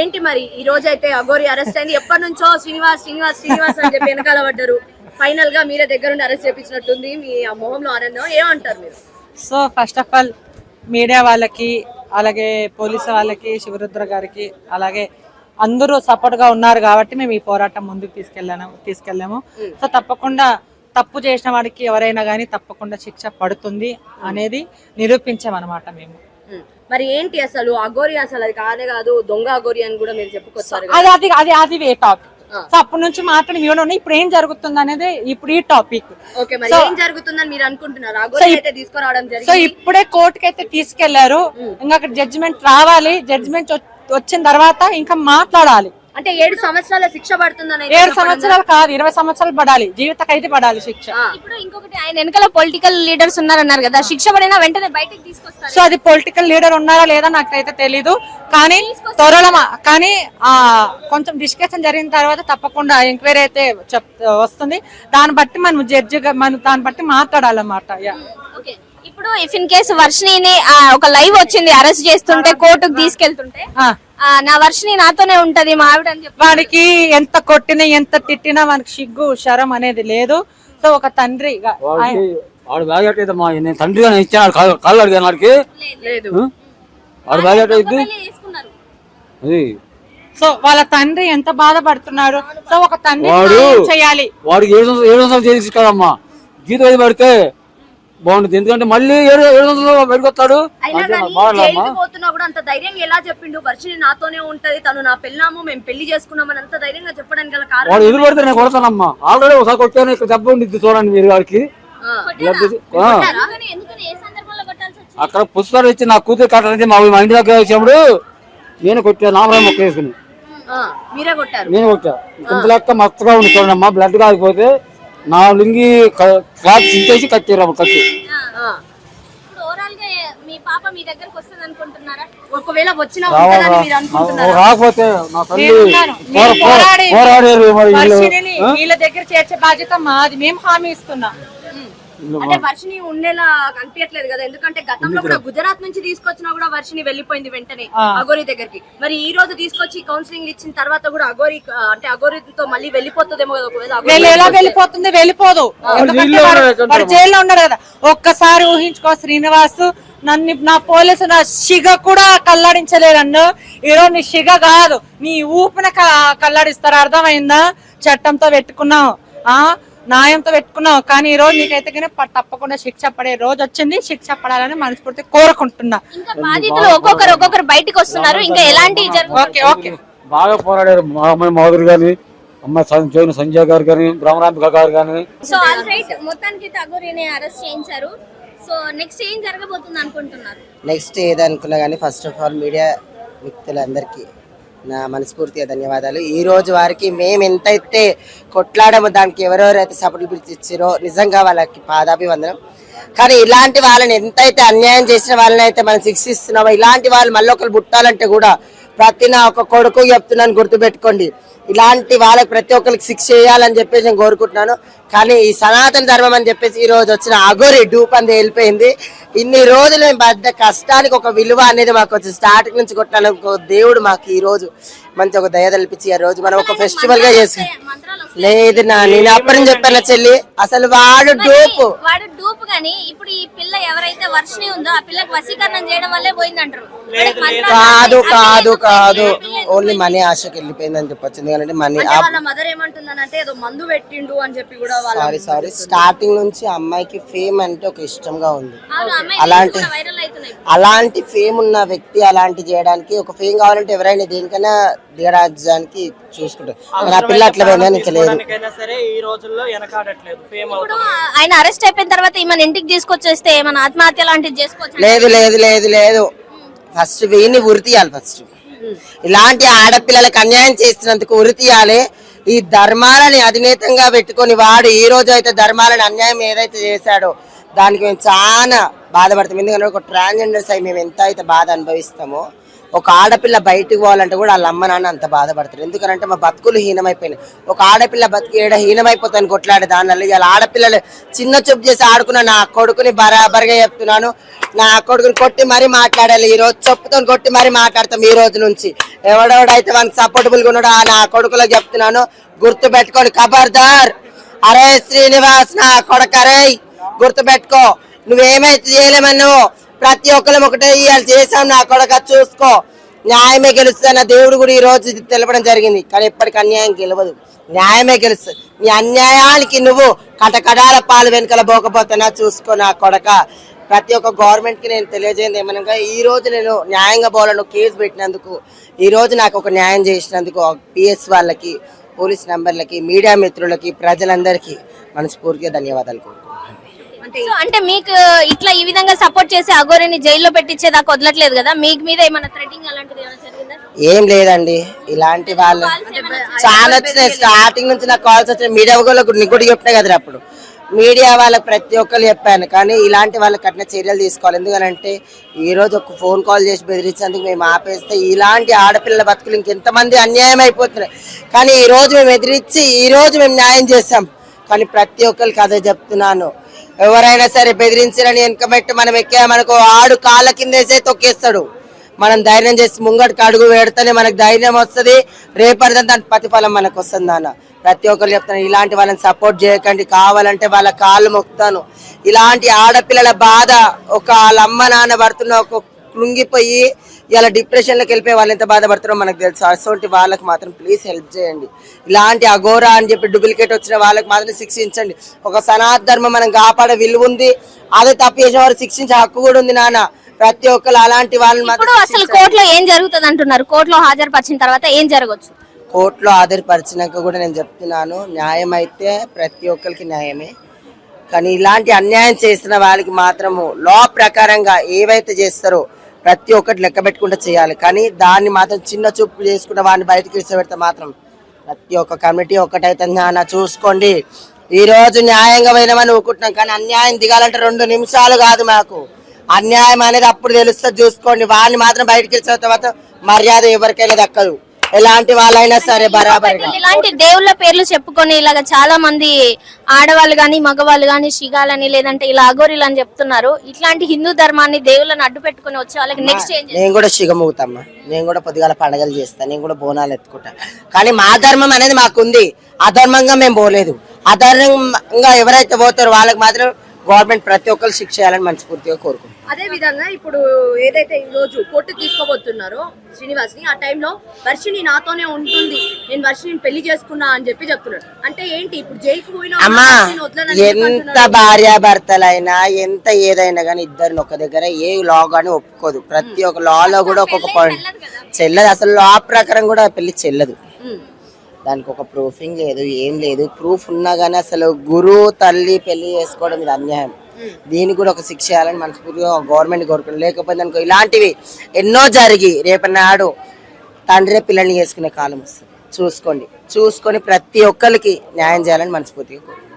ఏంటి మరి? ఈ రోజు అయితే అగోరి అరెస్ట్ అయింది. ఎప్పటి నుంచో శ్రీనివాస్ శ్రీనివాస్ శ్రీనివాస్ అని చెప్పి వెనకాల పడ్డారు. ఫైనల్గా మీరే దగ్గరుండి అరెస్ట్ చేపించినట్టుంది. మీ ఆ మొహంలో ఆనందం. ఏమంటారు మీరు? So first of all media వాళ్ళకి అలాగే పోలీసు వాళ్ళకి శివరుద్ర గారికి అలాగే అందరూ సపోర్ట్గా ఉన్నారు కాబట్టి మేము ఈ పోరాటం ముందుకు తీసుకెళ్ళాము తీసుకెళ్ళాము. సో తప్పకుండా తప్పు చేసిన వాడికి ఎవరైనా కానీ తప్పకుండా శిక్ష పడుతుంది అనేది నిరూపించామన్నమాట మేము. మరి ఏంటి అసలు? అగోరి అసలు అది కాదే కాదు దొంగ అగోరి అని కూడా మీరు చెప్పుకొస్తారు అది అది అది అది వే టాపిక్. సో అప్పటి నుంచి మాట్లాడి ఇవ్వడం ఇప్పుడు ఏం జరుగుతుంది అనేది ఇప్పుడు ఈ టాపిక్. ఓకే మరి ఏం జరుగుతుందని మీరు అనుకుంటున్నారు? అగోరి అయితే తీసుకురావడం సో ఇప్పుడే కోర్టుకి అయితే తీసుకెళ్ళారు ఇంకా అక్కడ జడ్జిమెంట్ రావాలి. జడ్జిమెంట్ వచ్చిన తర్వాత ఇంకా మాట్లాడాలి. అంటే ఏడు సంవత్సరాల శిక్ష పడుతుందని ఏడు సంవత్సరాలు కాదు ఇరవై సంవత్సరాలు పడాలి జీవిత ఖైదీ పడాలి శిక్ష. ఇప్పుడు ఇంకొకటి ఆయన వెనకాల పొలిటికల్ లీడర్స్ ఉన్నారన్నారు కదా శిక్ష పడినా వెంటనే బయటకు తీసుకొస్తారు. సో అది పొలిటికల్ లీడర్ ఉన్నారా లేదా నాకైతే తెలీదు. కానీ త్వరలో కానీ ఆ కొంచెం డిస్కషన్ జరిగిన తర్వాత తప్పకుండా ఎంక్వైరీ అయితే చెప్ వస్తుంది. దాన్ని బట్టి మనం జడ్జి మనం దాన్ని బట్టి మాట్లాడాలన్నమాట ఇప్పుడు ఇఫ్ ఇన్ కేసు వర్షిని ఒక లైవ్ వచ్చింది అరెస్ట్ చేస్తుంటే కోర్టుకు తీసుకెళ్తుంటే నా వర్షిని నాతోనే ఉంటది మా ఆవిడ అని చెప్పి వాడికి ఎంత కొట్టినా ఎంత తిట్టినా మనకి సిగ్గు శరం అనేది లేదు. సో ఒక తండ్రి వాడు బ్యాగ్ ఎట్టయితే మా నేను తండ్రిగా నేను ఇచ్చాను కాళ్ళు కాళ్ళు అడిగాను వాడికి. లేదు. ఆ? వాడు బ్యాగ్ అది. సో వాళ్ళ తండ్రి ఎంత బాధపడుతున్నారు సో ఒక తండ్రి చేయాలి. వాడికి ఏడు సంవత్సరాలు చేసి కదమ్మా అది పడితే బాగుంటుంది. ఎందుకంటే మళ్ళీ ఏడు ఏడు బాగుందమ్మా జైలుకి పోతున్నా కూడా అంత ధైర్యంగా ఎలా చెప్పిండు? వర్షిని నాతోనే ఉంటది తను నా పెళ్ళాము మేము పెళ్ళి చేసుకున్నామని అంత ధైర్యంగా చెప్పడానికి గల కారణం వాడు ఎదురు పడితే నేను కొడతానమ్మా. ఆల్రెడీ ఒకసారి కొట్టాను ఇక్కడ దెబ్బ ఉండిద్ది చూడండి మీరు వాడికి వచ్చింది? అక్కడ పుస్తకాలు ఇచ్చి నా కూతురు కట్టడానికి మా మా ఇంటి దగ్గర వచ్చినప్పుడు నేను కొట్టాను నామరాయి మొక్క వేసుకుని. ఆ, మీరే కొట్టారు. నేను కొట్టా. ఇంత లెక్క మస్తుగా ఉంది చూడమ్మా బ్లడ్ కాకపోతే నా లుంగి క్లాత్ చించేసి కట్టారు అప్పుడు కట్టి. రాకపోతే నా తల్లి పోరాడారు వీళ్ళ దగ్గర చేర్చే బాధ్యత మాది. మేము హామీ ఇస్తున్నాం. అంటే వర్షిని ఉండేలా కనిపించట్లేదు కదా. ఎందుకంటే గతంలో కూడా గుజరాత్ నుంచి తీసుకొచ్చినా కూడా వర్షిని వెళ్ళిపోయింది వెంటనే. అగోరి దగ్గరికి. మరి ఈ రోజు తీసుకొచ్చి కౌన్సిలింగ్ ఇచ్చిన తర్వాత కూడా అగోరి అంటే అగోరితో మళ్ళీ వెళ్ళిపోతుందేమో కదా ఒకవేళ అగోరి వీళ్ళు ఎలా వెళ్ళిపోతుంది? వెళ్ళిపోదు. ఎందుకంటే జైల్లో వాడు- ఉన్నాడు కదా ఒక్కసారి ఊహించుకో శ్రీనివాస్ నన్ను నా పోలీసు నా షిగ కూడా కల్లాడించలేదు నన్ను ఈరోజు నీ షిగ కాదు. నీ ఊపిన కల్లాడిస్తారు అర్థమైందా? చట్టంతో పెట్టుకున్నావు. ఆ? న్యాయంతో పెట్టుకున్నావు. కానీ ఈ రోజు నీకైతే కానీ ప- తప్పకుండా శిక్ష పడే రోజు వచ్చింది. శిక్ష పడాలని మనస్ఫూర్తి కోరుకుంటున్నా. ఇంకా బాధితులు ఒక్కొక్కరు ఒక్కొక్కరు బయటకు వస్తున్నారు. ఇంకా ఎలాంటి ఓకే ఓకే. బాగా పోరాడారు మా అమ్మాయి మాధురి గాని అమ్మాయి సం- జోయిన సంజయ్ గారు కానీ బ్రహ్మరాంబిక గారు కానీ సో ఆల్ రైట్ మొత్తానికి అగోరిని అరెస్ట్ చేయించారు. సో నెక్స్ట్ ఏం జరగబోతుంది అనుకుంటున్నారు నెక్స్ట్ ఏదనుకున్నా కానీ ఫస్ట్ ఆఫ్ ఆల్ మీడియా వ్యక్తులందరికీ నా మనస్ఫూర్తిగా ధన్యవాదాలు. ఈ రోజు వారికి మేము ఎంతైతే కొట్లాడమో దానికి ఎవరెవరైతే సపోర్ట్లు పిలిచిచ్చారో నిజంగా వాళ్ళకి పాదాభివందనం. కానీ ఇలాంటి వాళ్ళని ఎంతైతే అన్యాయం చేసిన వాళ్ళని అయితే మనం శిక్షిస్తున్నామో ఇలాంటి వాళ్ళు మళ్ళీ ఒకరు పుట్టాలంటే కూడా ప్రతి నా ఒక కొడుకు చెప్తున్నాను గుర్తుపెట్టుకోండి. ఇలాంటి వాళ్ళకి ప్రతి ఒక్కరికి శిక్ష చేయాలని చెప్పేసి నేను కోరుకుంటున్నాను. కానీ ఈ సనాతన ధర్మం అని చెప్పేసి ఈ రోజు వచ్చిన అగోరి డూప్ అంది వెళ్ళిపోయింది. ఇన్ని రోజులు మేము పడ్డ కష్టానికి ఒక విలువ అనేది మాకు వచ్చి స్టార్టింగ్ నుంచి కొట్టాలి దేవుడు మాకు ఈ రోజు మంచి ఒక దయ తల్పించి ఈ రోజు మనం ఒక ఫెస్టివల్గా చేసి మంత్రాలు లేదు నా నేను అప్పటి నుంచి చెప్పాను చెల్లి. అసలు వాడు డూపు వాడు డూప్ గాని ఇప్పుడు ఈ పిల్ల ఎవరైతే వర్షిని ఉందో ఆ పిల్లకి వశీకరణం చేయడం వల్లే పోయిందంటారు. కాదు కాదు కాదు? ఓన్లీ మనీ ఆశకి వెళ్ళిపోయిందని చెప్పొచ్చు. ఎందుకంటే మనీ వాళ్ళ మదర్ ఏమంటుందనంటే ఏదో మందు పెట్టిండు అని చెప్పి కూడా సారీ సారీ స్టార్టింగ్ నుంచి అమ్మాయికి ఫేమ్ అంటే ఒక ఇష్టంగా ఉంది. అలాంటి అలాంటి ఫేమ్ ఉన్న వ్యక్తి అలాంటి చేయడానికి ఒక ఫేమ్ కావాలంటే ఎవరైనా దేనికైనా దిగరాజానికి చూసుకుంటారు. ఆ పిల్ల అట్లా ఈ రోజుల్లో ఇప్పుడు ఆయన అరెస్ట్ అయిపోయిన తర్వాత ఈమెను ఇంటికి తీసుకొచ్చేస్తే ఏమైనా ఆత్మహత్య లాంటిది చేసుకోవచ్చు? లేదు లేదు లేదు లేదు. ఫస్ట్ వీడిని ఉరి తీయాలి ఫస్ట్. ఇలాంటి ఆడపిల్లలకు అన్యాయం చేస్తున్నందుకు ఉరి తీయాలి. ఈ ధర్మాలని అధినేతంగా పెట్టుకొని వాడు ఈ రోజు అయితే ధర్మాలని అన్యాయం ఏదైతే చేశాడో దానికి మేము చాలా బాధపడతాం. ఎందుకంటే ఒక ట్రాన్స్జెండర్స్ అయి మేము ఎంత అయితే బాధ అనుభవిస్తామో ఒక ఆడపిల్ల బయటకు పోవాలంటే కూడా వాళ్ళ అమ్మ నాన్న అంత బాధపడతారు. ఎందుకంటే మా బతుకులు హీనమైపోయినాయి. ఒక ఆడపిల్ల బతుకు ఏడ హీనమైపోతాను కొట్లాడే దానివల్ల ఇవాళ ఆడపిల్లలు చిన్న చూపు చేసి ఆడుకున్న నా కొడుకుని బరాబరిగా చెప్తున్నాను. నా కొడుకుని కొట్టి మరీ మాట్లాడాలి. ఈ రోజు చెప్పుతో కొట్టి మరీ మాట్లాడతాం ఈ రోజు నుంచి. ఎవడెవడైతే మనకి సపోర్టబుల్గా ఉన్నాడు ఉన్నాడో ఆ నా కొడుకులకు చెప్తున్నాను. గుర్తు పెట్టుకోండి ఖబర్దార్ అరే శ్రీనివాస్ నా కొడకరే గుర్తు పెట్టుకో నువ్వేమైతే చేయలేమన్నావు ప్రతి ఒక్కరం ఒకటే ఇవాళ చేసాం నా కొడక చూసుకో. న్యాయమే గెలుస్తుంది దేవుడు కూడా ఈ రోజు తెలపడం జరిగింది. కానీ ఎప్పటికీ అన్యాయం గెలవదు. న్యాయమే గెలుస్తుంది. నీ అన్యాయానికి నువ్వు కటకడాల పాలు వెనుకల పోకపోతున్నా చూసుకో నా కొడక. ప్రతి ఒక్క గవర్నమెంట్కి నేను తెలియజేయండి ఏమనగా ఈ రోజు నేను న్యాయంగా పోవాలను కేసు పెట్టినందుకు ఈ రోజు నాకు ఒక న్యాయం చేసినందుకు పిఎస్ వాళ్ళకి పోలీస్ నంబర్లకి మీడియా మిత్రులకి ప్రజలందరికీ మనస్ఫూర్తిగా ధన్యవాదాలు కోరుకుంటున్నాను. అంటే మీకు ఇట్లా ఈ విధంగా సపోర్ట్ చేసి అగోరిని జైల్లో పెట్టించేదాకా వదలట్లేదు కదా? మీకు మీద ఏమైనా థ్రెటింగ్ అలాంటిది ఏమైనా జరిగిందా? ఏం లేదండి. ఇలాంటి వాళ్ళు చాలా వచ్చినాయి. స్టార్టింగ్ నుంచి నాకు కాల్స్ వచ్చాయి మీడియా వాళ్ళకు నీకు కూడా చెప్పినా కదరా అప్పుడు? మీడియా వాళ్ళకి ప్రతి ఒక్కరు చెప్పాను. కానీ ఇలాంటి వాళ్ళకి కఠిన చర్యలు తీసుకోవాలి. ఎందుకంటే ఈ రోజు ఒక ఫోన్ కాల్ చేసి బెదిరించేందుకు మేము ఆపేస్తే ఇలాంటి ఆడపిల్లల బతుకులు ఇంకెంతమంది అన్యాయం అయిపోతున్నాయి. కానీ ఈ రోజు మేము ఎదిరించి ఈ రోజు మేము న్యాయం చేస్తాం కానీ ప్రతి ఒక్కరికి అదే చెప్తున్నాను. ఎవరైనా సరే బెదిరించారని వెనకబెట్టి మనం ఎక్కామనుకో ఆడు కాళ్ళ కిందేసే తొక్కేస్తాడు. మనం ధైర్యం చేసి ముంగటికి అడుగు పెడితేనే మనకు ధైర్యం వస్తుంది. రేపటిదా దాని ప్రతిఫలం మనకు వస్తుంది నాన్న. ప్రతి ఒక్కరు చెప్తాను ఇలాంటి వాళ్ళని సపోర్ట్ చేయకండి కావాలంటే వాళ్ళ కాళ్ళు మొక్కుతాను. ఇలాంటి ఆడపిల్లల బాధ ఒక వాళ్ళ అమ్మ నాన్న పడుతున్న ఒక కృంగిపోయి ఇలా డిప్రెషన్లోకి వెళ్ళిపోయి వాళ్ళు ఎంత బాధపడుతారో మనకు తెలుసు. అటువంటి వాళ్ళకి మాత్రం ప్లీజ్ హెల్ప్ చేయండి. ఇలాంటి అఘోరా అని చెప్పి డూప్లికేట్ వచ్చిన వాళ్ళకి మాత్రం శిక్షించండి. ఒక సనాతన ధర్మం మనం కాపాడే విలువ ఉంది. అదే తప్పు చేసిన వారు శిక్షించే హక్కు కూడా ఉంది నాన్న. ప్రతి ఒక్కరు అలాంటి వాళ్ళని మాత్రం అసలు కోర్టులో ఏం జరుగుతుంది అంటున్నారు? కోర్టులో హాజరుపరిచిన తర్వాత ఏం జరగచ్చు? కోర్టులో ఆధారపరిచినాక కూడా నేను చెప్తున్నాను న్యాయం అయితే ప్రతి ఒక్కరికి న్యాయమే. కానీ ఇలాంటి అన్యాయం చేసిన వాళ్ళకి మాత్రము లా ప్రకారంగా ఏవైతే చేస్తారో ప్రతి ఒక్కటి లెక్క పెట్టుకుంటూ చేయాలి. కానీ దాన్ని మాత్రం చిన్న చూపు చేసుకున్న వాడిని బయటకు విడిచిపెడితే మాత్రం ప్రతి ఒక్క కమిటీ ఒక్కటైతే నాన్న చూసుకోండి. ఈరోజు న్యాయంగా పోయినామని ఊరుకుంటున్నాం. కానీ అన్యాయం దిగాలంటే రెండు నిమిషాలు కాదు మాకు. అన్యాయం అనేది అప్పుడు తెలుస్తుంది. చూసుకోండి. వాడిని మాత్రం బయటకు వెళ్ళిన తర్వాత మర్యాద ఎవరికైనా దక్కదు. ఎలాంటి వాళ్ళైనా సరే బరాబరిగా. ఇలాంటి దేవుళ్ళ పేర్లు చెప్పుకొని ఇలాగ చాలా మంది ఆడవాళ్ళు గాని మగవాళ్ళు గాని శిగాలని లేదంటే ఇలా అఘోరీలు అని చెప్తున్నారు. ఇట్లాంటి హిందూ ధర్మాన్ని దేవుళ్ళని అడ్డు పెట్టుకొని వచ్చే వాళ్ళకి నెక్స్ట్ ఏం? నేను కూడా శిగమవుతామ్మా నేను కూడా పొద్దుగాల పండగలు చేస్తాను నేను కూడా బోనాలు ఎత్తుకుంటా. కానీ మా ధర్మం అనేది మాకుంది. అధర్మంగా మేము పోలేదు. అధర్మంగా ఎవరైతే పోతారో వాళ్ళకి మాత్రం గవర్నమెంట్ ప్రతి ఒక్కరు శిక్ష చేయాలని మనస్ఫూర్తిగా కోరుకుంటున్నాను అదే విధంగా ఇప్పుడు ఏదైతే ఈ రోజు కోర్టు తీసుకోబోతున్నారో శ్రీనివాస్ని ఆ టైంలో వర్షిని నాతోనే ఉంటుంది నేను వర్షిని పెళ్ళి చేసుకున్నా అని చెప్పి చెప్తున్నాడు అంటే ఏంటి? ఇప్పుడు జైలుకు అమ్మా ఎంత. భార్యాభర్తలైనా ఎంత ఏదైనా కానీ ఇద్దరిని ఒక దగ్గర ఏ లా కానీ ఒప్పుకోదు. ప్రతి ఒక్క లాలో కూడా ఒక్కొక్క పాయింట్ చెల్లదు. అసలు లా ప్రకారం కూడా పెళ్ళి చెల్లదు. దానికి ఒక ప్రూఫింగ్ లేదు ఏం లేదు. ప్రూఫ్ ఉన్నా కానీ అసలు గురువు తల్లి పెళ్ళి చేసుకోవడం ఇది అన్యాయం. దీనికి కూడా ఒక శిక్ష చేయాలని మనస్ఫూర్తిగా గవర్నమెంట్ కోరుకున్నాం లేకపోతే అనుకో ఇలాంటివి ఎన్నో జరిగి రేపటి తండ్రి పిల్లల్ని చేసుకునే కాలం వస్తుంది. చూసుకోండి. చూసుకొని ప్రతి ఒక్కరికి న్యాయం చేయాలని మనస్ఫూర్తిగా